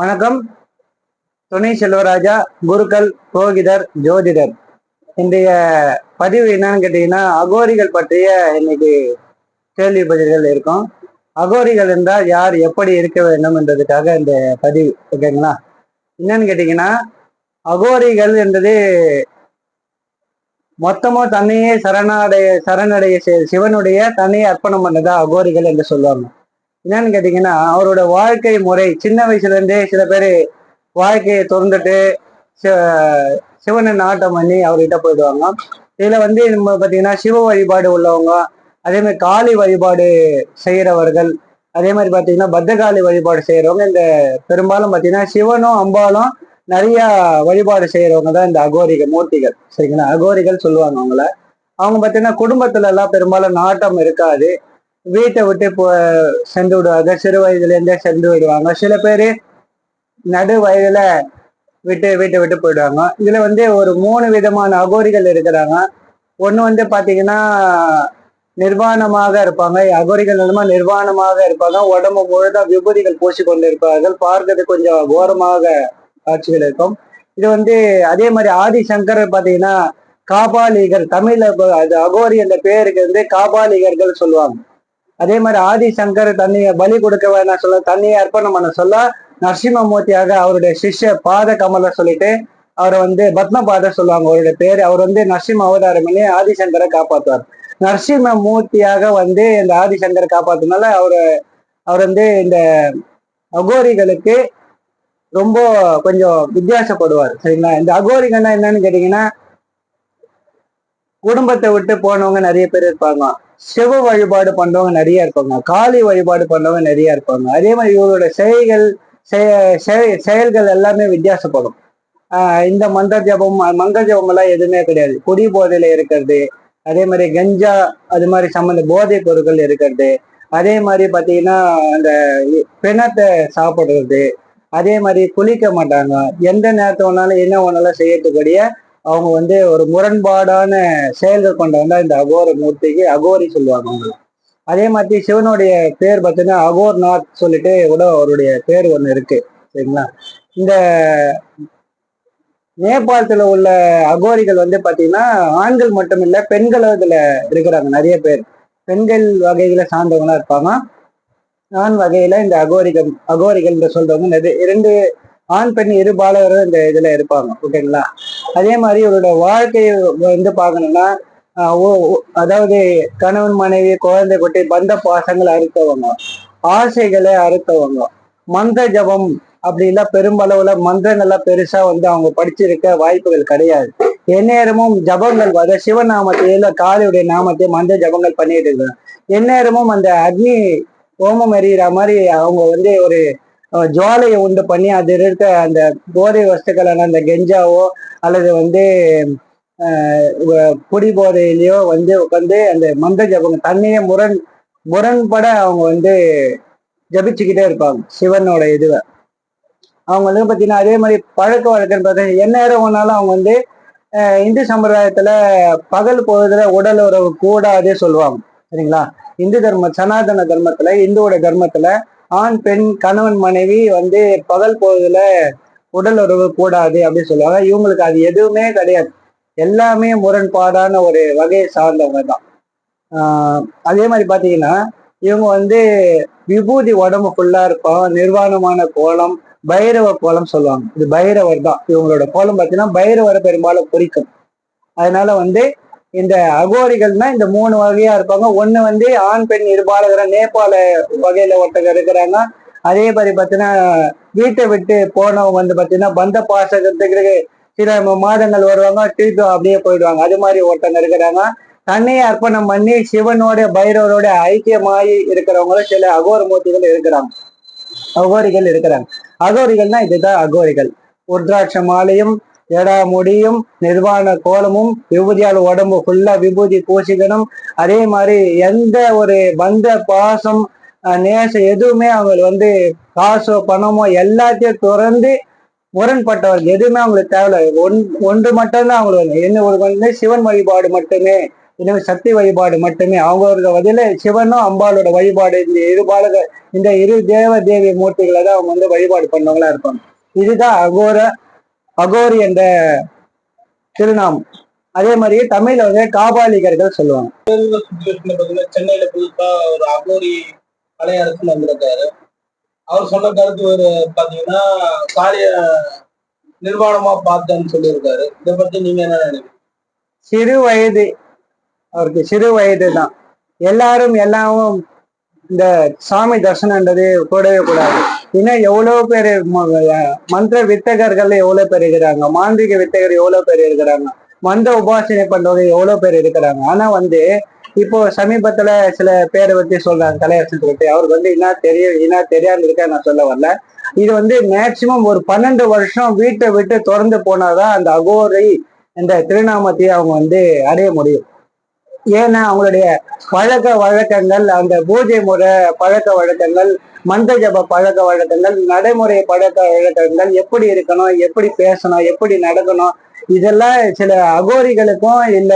வணக்கம். துணை செல்வராஜா குருக்கள் புரோகிதர் ஜோதிடர். இன்றைய பதிவு என்னன்னு கேட்டீங்கன்னா அகோரிகள் பற்றிய இன்னைக்கு கேள்வி பதில்கள் இருக்கும். அகோரிகள் என்றால் யார் எப்படி இருக்க வேண்டும் என்றதுக்காக இந்த பதிவு ஓகேங்களா? என்னன்னு கேட்டீங்கன்னா அகோரிகள் என்றது மொத்தமா தன்னையே சரணடைய சரணடைய சிவனுடைய தன்னையை அர்ப்பணம் பண்ணதா அகோரிகள் என்று சொல்லுவாங்க. என்னன்னு கேட்டீங்கன்னா அவரோட வாழ்க்கை முறை சின்ன வயசுல இருந்தே சில பேர் வாழ்க்கையை திறந்துட்டு சிவனை நாட்டம் பண்ணி அவர்கிட்ட போயிடுவாங்க. இதுல வந்து நம்ம பாத்தீங்கன்னா சிவ வழிபாடு உள்ளவங்க அதே மாதிரி காளி வழிபாடு செய்யறவர்கள் அதே மாதிரி பாத்தீங்கன்னா பத்தகாளி வழிபாடு செய்யறவங்க இந்த பெரும்பாலும் பாத்தீங்கன்னா சிவனும் அம்பாலும் நிறைய வழிபாடு செய்யறவங்க தான் இந்த அகோரிகள் மூர்த்திகள். சரிங்களா? அகோரிகள் சொல்லுவாங்க அவங்கள. அவங்க பாத்தீங்கன்னா குடும்பத்துல எல்லாம் பெரும்பாலும் நாட்டம் இருக்காது. வீட்டை விட்டு போ சென்று விடுவாங்க சிறு வயதுல இருந்தே சென்று விடுவாங்க. சில பேர் நடு வயதுல விட்டு வீட்டை விட்டு போயிடுவாங்க. இதுல வந்து ஒரு மூணு விதமான அகோரிகள் இருக்கிறாங்க. ஒன்று வந்து பார்த்தீங்கன்னா நிர்வாணமாக இருப்பாங்க. அகோரிகள் நிலமா நிர்வாணமாக இருப்பாங்க. உடம்பு முழுதா விபூதிகள் பூசிக்கொண்டு இருப்பார்கள் பார்க்கறது கொஞ்சம் கோரமாக காட்சிகள் இருக்கும். இது வந்து அதே மாதிரி ஆதிசங்கர் பார்த்தீங்கன்னா காபாலிகர் தமிழ்ல அது அகோரி என்ற பேருக்கு வந்து காபாலிகர்கள் சொல்லுவாங்க. அதே மாதிரி ஆதிசங்கர் தண்ணியை பலி கொடுக்க வேணாம் சொல்ல தண்ணியை அர்ப்பணம் பண்ண சொல்ல நரசிம்மமூர்த்தியாக அவருடைய சிஷ்ய பாத கமல சொல்லிட்டு அவரை வந்து பத்மபாத சொல்லுவாங்க அவருடைய பேர். அவர் வந்து நரசிம்ம அவதாரம் பண்ணி ஆதிசங்கரை காப்பாத்துவார். நரசிம்ம மூர்த்தியாக வந்து இந்த ஆதிசங்கரை காப்பாத்துனால அவரு அவர் வந்து இந்த அகோரிகளுக்கு ரொம்ப கொஞ்சம் வித்தியாசப்படுவார். சரிங்களா? இந்த அகோரிகள்னா என்னன்னு கேட்டீங்கன்னா குடும்பத்தை விட்டு போனவங்க நிறைய பேர் இருப்பாங்க. சிவ வழிபாடு பண்றவங்க நிறைய இருப்பாங்க. காளி வழிபாடு பண்றவங்க நிறைய இருப்பாங்க. அதே மாதிரி இவங்களோட செயல்கள் செய- செயல்கள் எல்லாமே வித்தியாசப்படும். இந்த மந்திர ஜபம் மந்திர ஜபம் எல்லாம் எதுவுமே கிடையாது. குடி போதையில இருக்கிறது. அதே மாதிரி கஞ்சா அது மாதிரி சம்மந்த போதைப் பொருட்கள் இருக்கிறது. அதே மாதிரி பாத்தீங்கன்னா அந்த பிணத்தை சாப்பிடுறது. அதே மாதிரி குளிக்க மாட்டாங்க. எந்த நேரத்தை வேணாலும் என்ன வேணாலும் செய்யறதுக்கூடிய அவங்க வந்து ஒரு முரண்பாடான செயல்கள் கொண்டவங்க இந்த அகோர மூர்த்திக்கு அகோரி சொல்லுவாங்க. அவங்க அதே மாதிரி சிவனுடைய பேர் பார்த்தீங்கன்னா அகோர்நாத் சொல்லிட்டு கூட அவருடைய பேர் ஒன்று இருக்கு. சரிங்களா? இந்த நேபாளத்துல உள்ள அகோரிகள் வந்து பாத்தீங்கன்னா ஆண்கள் மட்டும் இல்ல பெண்களும் இதுல இருக்கிறாங்க நிறைய பேர். பெண்கள் வகைகளை சார்ந்தவங்களா இருப்பாங்க. ஆண் வகையில இந்த அகோரிகள் அகோரிகள் என்று சொல்றவங்க இரண்டு ஆண் பெண் இரு பாலகரும் இந்த இதுல இருப்பாங்க. ஓகேங்களா அதே மாதிரி இவரோட வாழ்க்கையை வந்து பார்க்கணும்னா ஓ- அதாவது கணவன் மனைவி குழந்தை குட்டி பந்த பாசங்களை அறுத்தவங்க ஆசைகளை அறுத்தவங்க மந்திர ஜபம் அப்படி பெரும்பளவுல மந்திரங்கள்லாம் பெருசா வந்து அவங்க படிச்சிருக்க வாய்ப்புகள் கிடையாது. எந்நேரமும் ஜபங்கள் வர சிவநாமத்தை இல்லை காளியுடைய நாமத்தையும் மந்திர ஜபங்கள் பண்ணிட்டு இருக்காங்க. எந்நேரமும் அந்த அக்னி ஹோமம் எறிகிற மாதிரி அவங்க வந்து ஒரு ஜுவாலையை உண்டு பண்ணி அது இருக்க அந்த போதை வஸ்துக்களான அந்த கெஞ்சாவோ அல்லது வந்து குடி போதையிலையோ வந்து உட்காந்து அந்த மந்த ஜபம் தன்னையே முரண் முரண்பட அவங்க வந்து ஜபிச்சுக்கிட்டே இருப்பாங்க சிவனோட இதுவை. அவங்க வந்து பார்த்தீங்கன்னா அதே மாதிரி பழக்க வழக்கம் பார்த்தீங்கன்னா என்ன நேரம் அவங்க வந்து இந்து சம்பிரதாயத்துல பகல் பொழுதுல உடல் உறவு கூடாதே சொல்லுவாங்க சரிங்களா? இந்து தர்ம சனாதன தர்மத்துல இந்துவோட தர்மத்துல ஆண் பெண் கணவன் மனைவி வந்து பகல் பொழுதுல உடல் உறவு கூடாது அப்படின்னு சொல்லுவாங்க. இவங்களுக்கு அது எதுவுமே கிடையாது. எல்லாமே முரண்பாடான ஒரு வகையை சார்ந்தவங்க தான். அதே மாதிரி பாத்தீங்கன்னா இவங்க வந்து விபூதி உடம்பு ஃபுல்லா இருக்கும். நிர்வாணமான கோலம் பைரவ கோலம் சொல்லுவாங்க. இது பைரவர் தான். இவங்களோட கோலம் பார்த்தீங்கன்னா பைரவரை பெரும்பாலும் குறிக்கும். அதனால வந்து இந்த அகோரிகள்னா இந்த மூணு வகையா இருப்பாங்க. ஒண்ணு வந்து ஆண் பெண் இருபாலகர நேபாள வகையில ஒருத்தங்க இருக்கிறாங்க அதே மாதிரி பார்த்தீங்கன்னா வீட்டை விட்டு போனவங்க வந்து பார்த்தீங்கன்னா பந்த பாசகத்துக்கு சில மாதங்கள் வருவாங்க திருப்பி அப்படியே போயிடுவாங்க. அது மாதிரி ஒருத்தங்க இருக்கிறாங்க. தன்னையை அர்ப்பணம் பண்ணி சிவனோட பைரவரோட ஐக்கியமாயி இருக்கிறவங்களும் சில அகோர மூர்த்திகள் இருக்கிறாங்க. அகோரிகள் இருக்கிறாங்க. அகோரிகள்னா இதுதான் அகோரிகள். உத்ராட்ச மாலையும் எடா முடியும் நிர்வாண கோலமும் விபூதியால் உடம்பு ஃபுல்லா விபூதி பூசிக்கணும். அதே மாதிரி எந்த ஒரு பந்த பாசம் நேசம் எதுவுமே அவங்க வந்து காசோ பணமோ எல்லாத்தையும் துறந்து முரண்பட்டவர்கள் எதுவுமே அவங்களுக்கு தேவையில்ல. ஒன் ஒன்று மட்டும்தான் அவங்களுக்கு என்ன ஒரு வந்து சிவன் வழிபாடு மட்டுமே எனவே சக்தி வழிபாடு மட்டுமே. அவங்களோட பதில சிவனும் அம்பாளோட வழிபாடு இந்த இரு பாலக இந்த இரு தேவ தேவி மூர்த்திகளை தான் அவங்க வந்து வழிபாடு பண்ணவங்களா இருப்பாங்க. இதுதான் அகோர அகோரி என்ற திருநாமம். அதே மாதிரியே தமிழ்ல வந்து காபாலிகர்கள் சொல்லுவாங்க. சென்னையில புதுசா ஒரு அகோரி கலையரசன் வந்திருக்காரு. அவர் சொன்ன கருத்து ஒரு பாத்தீங்கன்னா காரிய நிர்வாணமா பார்த்தேன்னு சொல்லியிருக்காரு. இதை பத்தி நீங்க என்ன நினைக்கிறீங்க? சிறு வயது. அவருக்கு சிறு வயது தான். எல்லாரும் எல்லாமும் இந்த சாமி தரிசனம்ன்றது கூடவே கூடாது. இன்னும் எவ்வளவு பேர் மந்திர வித்தகர்கள் எவ்வளவு பேர் இருக்கிறாங்க? மாந்திரிக வித்தகர் எவ்வளவு பேர் இருக்கிறாங்க? மந்திர உபாசனை பண்றவங்க எவ்வளவு பேர் இருக்கிறாங்க? ஆனா வந்து இப்போ சமீபத்துல சில பேரை பத்தி சொல்றாங்க கலையரசன் பத்தி. அவருக்கு வந்து என்ன தெரியும் என்ன தெரியாது இருக்கா நான் சொல்ல வரல. இது வந்து மேக்சிமம் ஒரு பன்னெண்டு வருஷம் வீட்டை விட்டு திறந்து போனாதான் அந்த அகோரை இந்த திருநாமத்தையும் அவங்க வந்து அடைய முடியும். ஏன்னா அவங்களுடைய பழக்க வழக்கங்கள் அந்த பூஜை முறை பழக்க வழக்கங்கள் மந்திர ஜப பழக்க வழக்கங்கள் நடைமுறை பழக்க வழக்கங்கள் எப்படி இருக்கணும் எப்படி பேசணும் எப்படி நடக்கணும் இதெல்லாம் சில அகோரிகளுக்கும் இல்ல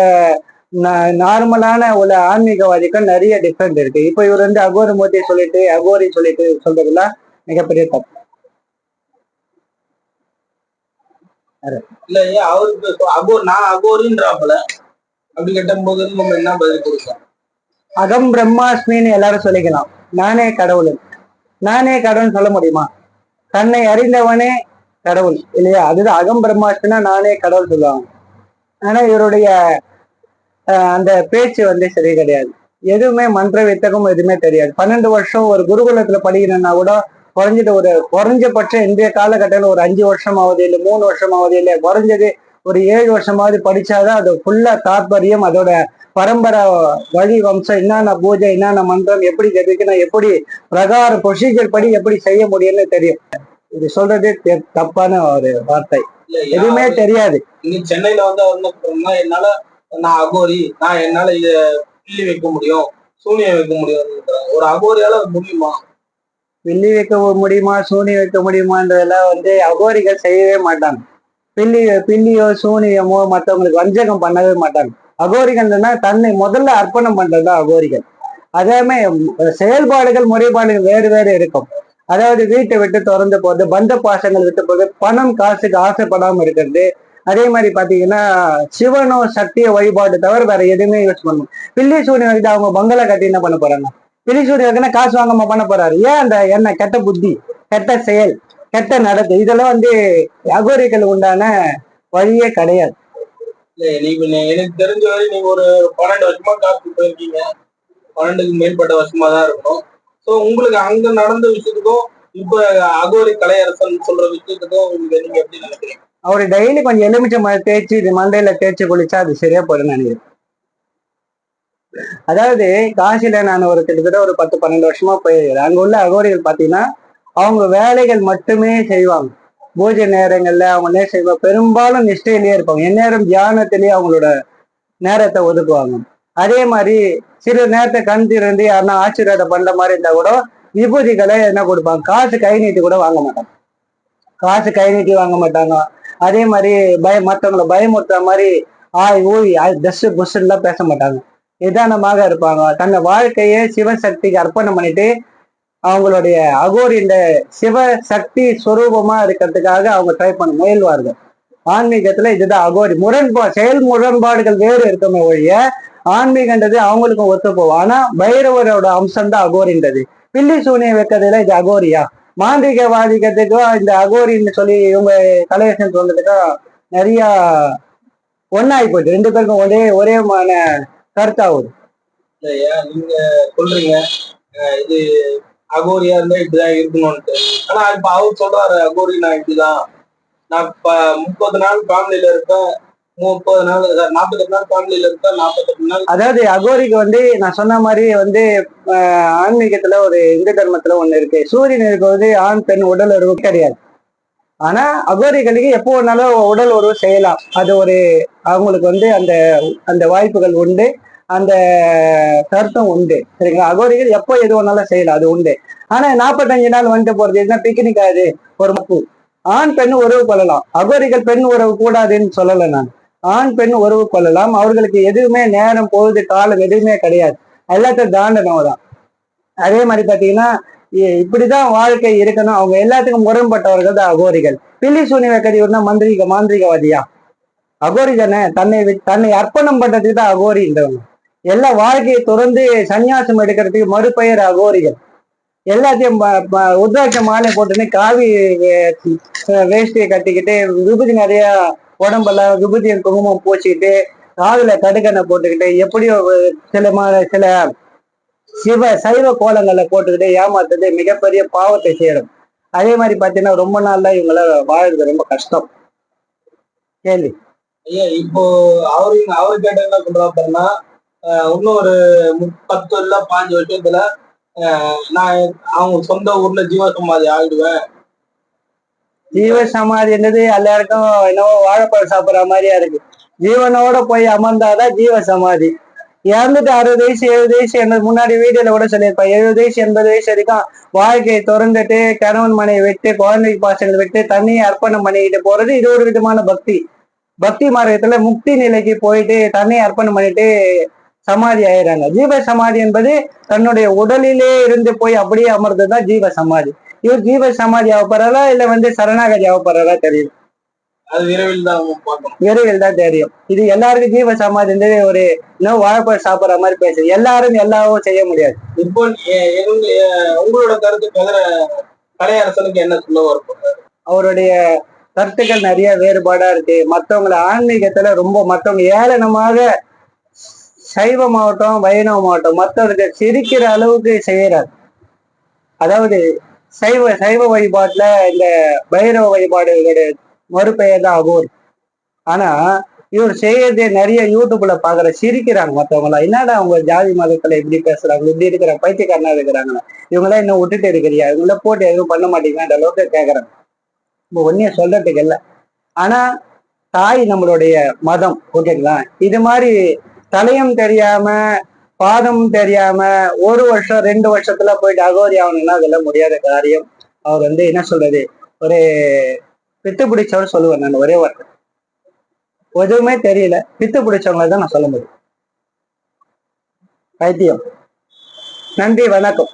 நார்மலான உள்ள ஆன்மீகவாதிக்கும் நிறைய டிஃப்ரெண்ட் இருக்கு. இப்போ இவர் வந்து அகோரி மூர்த்தி சொல்லிட்டு அகோரி சொல்லிட்டு சொல்றதுலாம் மிகப்பெரிய தப்பு. இல்ல அவருக்கு அகோ நான் அகோரின்றாப்புல. அப்படி கேட்டபோது நம்ம என்ன பதில் கொடுக்கலாம்? அகம் பிரம்மாஸ்மின்னு எல்லாரும் சொல்லிக்கலாம். நானே கடவுள் நானே கடவுள் சொல்ல முடியுமா? தன்னை அறிந்தவனே கடவுள் இல்லையா? அதுதான் அகம் பிரம்மாஸ்மினா நானே கடவுள் சொல்லுவாங்க. ஆனா இவருடைய அந்த பேச்சு வந்து சரி கிடையாது. எதுவுமே மந்திர வித்தகம் எதுவுமே தெரியாது. பன்னெண்டு வருஷம் ஒரு குருகுலத்துல படிக்கணும்னா கூட குறைஞ்சது ஒரு குறைஞ்சபட்சம் இன்றைய காலகட்டத்தில் ஒரு அஞ்சு வருஷம் ஆகுது இல்லை மூணு வருஷம் ஆகுது இல்லை குறைஞ்சது ஒரு ஏழு வருஷமாவது படிச்சாதான் அது ஃபுல்லா தாற்பயம் அதோட பரம்பரை வழி வம்சம் என்னென்ன பூஜை என்னென்ன மந்திரம் எப்படி ஜபிக்கணும் எப்படி பிரகாரம் ப்ரொசீஜர் படி எப்படி செய்ய முடியும்னு தெரியும். இது சொல்றது தப்பான ஒரு வார்த்தை. எதுவுமே தெரியாது. இங்க சென்னையில வந்து அவர் என்னால நான் அகோரி நான் என்னால இத கிள்ளி வைக்க முடியும் சூனியம் வைக்க முடியும் ஒரு அகோரியால முடியுமா? பில்லி வைக்க முடியுமா சூனி வைக்க முடியுமான்றதெல்லாம் வந்து அகோரிகள் செய்யவே மாட்டாங்க. பில்லி பில்லியோ சூனியமோ மற்றவங்களுக்கு வஞ்சகம் பண்ணவே மாட்டாங்க. அகோரிகள்னா தன்னை முதல்ல அர்ப்பணம் பண்றதுதான் அகோரிகள். அதே மாதிரி செயல்பாடுகள் முறைப்பாடுகள் வேறு வேறு இருக்கும். அதாவது வீட்டை விட்டு திறந்து போகிறது பந்த பாசங்கள் விட்டு போகுது பணம் காசுக்கு ஆசைப்படாமல் இருக்கிறது. அதே மாதிரி பார்த்தீங்கன்னா சிவனோ சக்திய வழிபாடு தவிர வேற எதுவுமே யூஸ் பண்ணும் பில்லி சூரியன் வைத்து அவங்க பங்களா கட்டி என்ன பண்ண போறாங்க? பில்லி சூரியன் காசு வாங்காம பண்ண போறாரு. ஏன் அந்த என்ன கெட்ட புத்தி கெட்ட செயல் கெட்ட நடத்து இதெல்லாம் வந்து அகோரிகள் உண்டான வழியே கிடையாது. நீங்க நீ- எனக்கு தெரிஞ்ச வரை நீங்க ஒரு பன்னெண்டு வருஷமா காசு போயிருக்கீங்க. பன்னெண்டுக்கு மேற்பட்ட வருஷமா தான் இருக்கணும். சோ உங்களுக்கு அங்க நடந்த விஷயத்துக்கும் இப்ப அகோரி கலையரசன் சொல்ற விஷயத்துக்கும் உங்களுக்கு நீங்க எப்படி நினைக்கிறீங்க? அவர் டெய்லி கொஞ்சம் எலுமிச்சை தேய்ச்சி இது மண்டையில தேய்ச்சி குளிச்சா அது சரியா போயிடும் நினைக்கிறேன். அதாவது காசில நான் ஒரு கிட்டத்தட்ட ஒரு பத்து பன்னெண்டு வருஷமா போயிருக்கிறேன். அங்க உள்ள அகோரிகள் பாத்தீங்கன்னா அவங்க வேலைகள் மட்டுமே செய்வாங்க. பூஜை நேரங்கள்ல அவங்க என்ன செய்வாங்க பெரும்பாலும் நிஷ்டையிலேயே இருப்பாங்க. எந்நேரம் தியானத்திலேயே அவங்களோட நேரத்தை ஒதுக்குவாங்க. அதே மாதிரி சிறு நேரத்தை கண் திறந்து யாருன்னா ஆசீர்வாதம் பண்ற மாதிரி இருந்தா கூட விபூதிகளை என்ன கொடுப்பாங்க? காசு கை நீட்டி கூட வாங்க மாட்டாங்க. காசு கை நீட்டி வாங்க மாட்டாங்க. அதே மாதிரி பய மற்றவங்களை பயமுறுத்துற மாதிரி ஆய் ஊய் தஸ் புஸ்லாம் பேச மாட்டாங்க. நிதானமாக இருப்பாங்க. தன்னை வாழ்க்கையே சிவசக்திக்கு அர்ப்பணம் பண்ணிட்டு அவங்களுடைய அகோரி இந்த சிவசக்தி சுரூபமா இருக்கிறதுக்காக அவங்க ட்ரை பண்ண முயல்வார்கள். ஆன்மீகத்துல இதுதான் அகோரி. முரண்பா செயல் முரண்பாடுகள் வேறு இருக்குமே ஒழிய ஆன்மீகன்றது அவங்களுக்கும் ஒத்து போகும். ஆனா பைரவரோட அம்சம் தான் அகோரின்றது. பில்லி சூனியம் வைக்கிறதுல இது அகோரியா. மாந்திரிகவாதிக்கிறதுக்கும் இந்த அகோரின்னு சொல்லி இவங்க கலையரசன் சொல்றதுக்கும் நிறைய ஒன்னாகி போயிட்டு ரெண்டு பேருக்கும் ஒரே ஒரே மான கருத்தாகுது நீங்க சொல்றீங்க. இது அகோரியா இருந்தா இப்படிதான் இருக்கணும்ட்டு ஆனா இப்ப அவர் சொல்றாரு அகோரி நான் இப்படிதான். நான் இப்ப முப்பது நாள் ஃபேமிலியில இருப்பேன். முப்பது நாள் நாற்பத்தெட்டு நாள் ஃபேமிலியில இருப்பேன். நாற்பத்தெட்டு நாள் அதாவது அகோரிக்கு வந்து நான் சொன்ன மாதிரி வந்து ஆன்மீகத்துல ஒரு இந்து தர்மத்துல ஒண்ணு இருக்கு. சூரியன் இருக்கிறது ஆண் பெண் உடல் உறவு கிடையாது. ஆனா அகோரிகளுக்கு எப்போ வேணாலும் உடல் உறவு செய்யலாம். அது ஒரு அவங்களுக்கு வந்து அந்த அந்த வாய்ப்புகள் உண்டு. அந்த கருத்தம் உண்டு. சரிங்களா? அகோரிகள் எப்போ எது வேணாலும் செய்யலாம். அது உண்டு. ஆனா நாற்பத்தஞ்சு நாள் வந்துட்டு போறது என்ன பிக்னிக் ஆகுது ஒரு மப்பு. ஆண் பெண் உறவு கொள்ளலாம். அகோரிகள் பெண் உறவு கூடாதுன்னு சொல்லலை நான். ஆண் பெண் உறவு கொள்ளலாம். அவர்களுக்கு எதுவுமே நேரம் பொழுது காலம் எதுவுமே கிடையாது. எல்லாத்தையும் தாண்டனவங்க தான் அதே மாதிரி பாத்தீங்கன்னா இ- இப்படிதான் வாழ்க்கை இருக்கணும். அவங்க எல்லாத்துக்கும் முரண்பட்டவர்கள் தான் அகோரிகள். பில்லி சூனி வைக்கிறதுனா மந்திரிக மாந்திரிகவாதியா? அகோரி தானே. தன்னை வி- தன்னை அர்ப்பணம் பண்றதுக்கு தான் அகோரின்றவங்க எல்லா வாழ்க்கையை தொடர்ந்து சந்நியாசம் எடுக்கிறதுக்கு மறுபெயர் அகோரிகள். எல்லாத்தையும் உத்ராட்ச மாலை போட்டுன்னு காவி வே- வேஷ்டியை கட்டிக்கிட்டு விபூதி நிறைய உடம்பெல்லாம் விபூதியும் குங்குமம் பூச்சிக்கிட்டு காதுல கடுக்கண்ணை போட்டுக்கிட்டு எப்படியோ சில சில சிவ சைவ கோலங்களை போட்டுக்கிட்டு ஏமாத்துறது மிகப்பெரிய பாவத்தை செய்யணும் அதே மாதிரி பாத்தீங்கன்னா ரொம்ப நாள்ல இவங்கள வாழுறது ரொம்ப கஷ்டம். கேள்வி? ஐயா இப்போ அவரு அவரு கேட்டா என்ன சொல்றாருன்னா இன்னும் ஒரு முப்~ பத்து இல்ல பாஞ்சு வருஷத்துல நான் அவங்க சொந்த ஊர்ல ஜீவ சமாதி ஆயிடுவேன் ஜீவ சமாதி என்னது? எல்லாருக்கும் என்னவோ வாழைப்பழம் சாப்பிடுற மாதிரியா இருக்கு. ஜீவனோட போய் அமர்ந்தாதான் ஜீவ சமாதி. இறந்துட்டு அறுபது வயசு எழுபது வயசு என்ன முன்னாடி வீடியோல கூட சொல்லியிருப்பேன். எழுபது வயசு எண்பது வயசு வரைக்கும் வாழ்க்கையை திறந்துட்டு கணவன் மனையை விட்டு குழந்தைக்கு பாசங்களை விட்டு தண்ணியை அர்ப்பணம் பண்ணிக்கிட்டு போறது இது ஒரு விதமான பக்தி. பக்தி மார்க்கத்துல முக்தி நிலைக்கு போயிட்டு தண்ணியை அர்ப்பணம் பண்ணிட்டு சமாதி ஆயிடுறாங்க. ஜீவ சமாதி என்பது தன்னுடைய உடலிலே இருந்து போய் அப்படியே அமர்ந்ததுதான் ஜீவ சமாதி. இவர் ஜீவ சமாதி ஆகப்படுறதா இல்ல வந்து சரணாகதி ஆகப்படுறதா தெரியும்? அது விரைவில் தான் தெரியும். இது எல்லாருக்கும் ஜீவ சமாதி வந்து ஒரு இன்னும் வாழைப்பழம் சாப்பிடுற மாதிரி பேசுது. எல்லாரும் எல்லாவும் செய்ய முடியாது. இப்போ உங்களோட கருத்து கதிர கலையரசனுக்கு என்ன சொல்ல அவருடைய கருத்துக்கள் நிறைய வேறுபாடா இருக்கு. மத்தவங்கள ஆன்மீகத்துல ரொம்ப மத்தவங்க ஏளனமாக சைவமாகட்டும் வைணவமாகட்டும் மற்றவர்கள் சிரிக்கிற அளவுக்கு செய்யறாரு. அதாவது சைவ சைவ வழிபாட்டுல இந்த பைரவ வழிபாடுகளுடைய மறுபெயர் தான் அகோர். ஆனா இவர் செய்யறதே நிறைய யூடியூப்ல பாக்குற சிரிக்கிறாங்க மத்தவங்க என்னடா அவங்க ஜாதி மதத்துல இப்படி பேசுறாங்க இப்படி இருக்கிற பைத்தியக்காரனா இருக்கிறாங்க இவங்களாம் இன்னும் விட்டுட்டு இருக்கிறியா? இவங்கள போட்டு எதுவும் பண்ண மாட்டீங்கன்ற அளவுக்கு கேக்குறாங்க. இப்போ ஒன்னே சொல்றதுக்கு இல்லை. ஆனா தாய் நம்மளுடைய மதம் ஓகேங்களா? இது மாதிரி தலையும் தெரியாம பாதம் தெரியாம ஒரு வருஷம் ரெண்டு வருஷத்துல போயிட்டு அகோரி ஆகணும்னா அதெல்லாம் முடியாத காரியம்? அவர் வந்து என்ன சொல்றது? ஒரு பித்து பிடிச்சவர் சொல்லுவேன் நான் ஒரே வார்த்தை. எதுவுமே தெரியல. பித்து பிடிச்சவங்களை தான் நான் சொல்ல முடியும். பைத்தியம். நன்றி வணக்கம்.